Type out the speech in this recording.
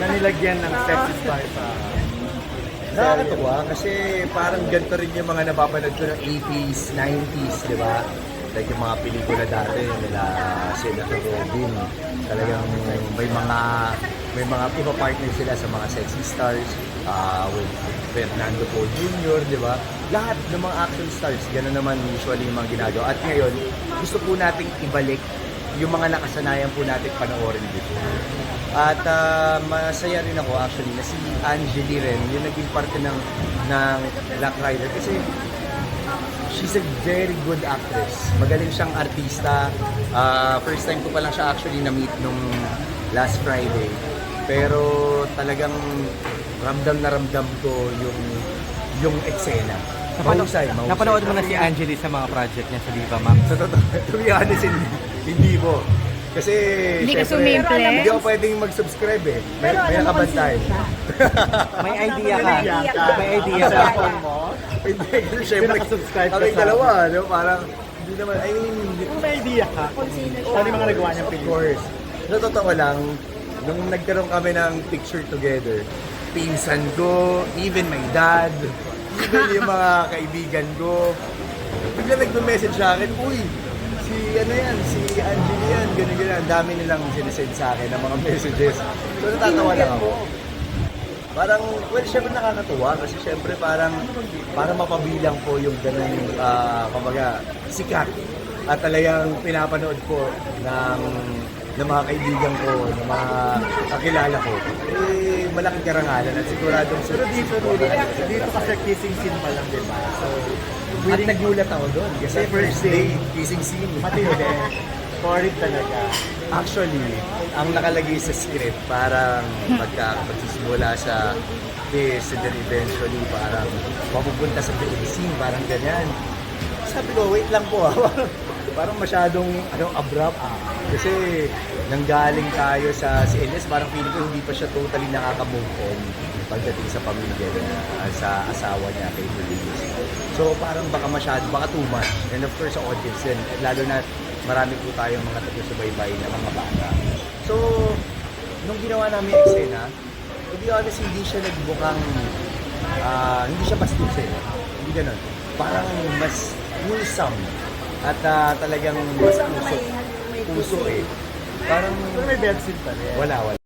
na nilagyan ng sexy star sa... Nakakatuwa kasi parang ganito rin yung mga napapanood ko ng 80s, 90s, di ba? Like yung mga pelikula dati nila Senator Robin. Talagang may mga may mga iba partner sila sa mga sexy stars ah, with Fernando Poe Jr., di ba? Lahat ng mga action stars, gano'n naman usually yung mga ginagawa. At ngayon, gusto po nating ibalik yung mga nakasanayan po natin panoorin dito. At ah, masaya rin ako actually na si Angeli rin, yung naging parte ng, ng Black Rider. Kasi she's a very good actress. Magaling siyang artista. Ah, first time ko pa lang siya actually na-meet nung last Friday. Pero talagang ramdam na ramdam ko yung yung eksena. Mahusay, mahusay. Napanood mo na si Angeli sa mga project niya sa Viva Max. Sa totoo, to be honest, hindi, hindi po. Kasi, Hindi ka syempre, sumimple. hindi ako pwedeng mag-subscribe eh. May, may nakabantay. May idea ka. May idea ka. Hindi, kasi syempre, nakasubscribe ka kami sa- dalawa, no? parang, hindi naman, I mean, Kung may idea ka, ano yung mga nagawa niyang of pelikula? course. Sa totoo lang, nung nagkaroon kami ng picture together, pinsan ko, even my dad, even yung mga kaibigan ko, bigla nagme-message sa akin, uy, si ano yan, si Angeli yan, ganyan ganyan. Ang dami nilang sinesend sa akin ng mga messages. So natatawa lang ako. Parang, well, syempre nakakatuwa kasi syempre parang, para mapabilang po yung ganun, ah, kumbaga, sikat. At talagang pinapanood ko ng, ng mga kaibigan ko, ng mga kakilala ko. Eh, malaking karangalan at siguradong Pero dito, dito, dito kasi kissing scene pa lang, di ba? So, At nagulat ako doon kasi first day, kissing scene. matindi. Solid talaga. Actually, ang nakalagay sa script, parang pagka magsisimula sa kiss and then eventually parang mapupunta sa scene, parang ganyan. Sabi ko, wait lang po ah. Parang, masyadong ano, abrupt. Kasi nanggaling tayo sa Elias, parang feeling ko hindi pa siya totally nakaka-move on pagdating sa pamilya niya, ah, sa asawa niya kay Luis. So parang baka masyado, baka too much. And of course sa audience din, lalo na marami po tayong mga taga-subaybay na mga bata. So, nung ginawa namin yung eksena, to be honest, hindi siya nagbukang, ah, hindi siya bastos eh. Hindi ganun. Parang mas wholesome at ah, talagang mas puso. Puso eh. Parang may bed scene pa rin. wala, wala.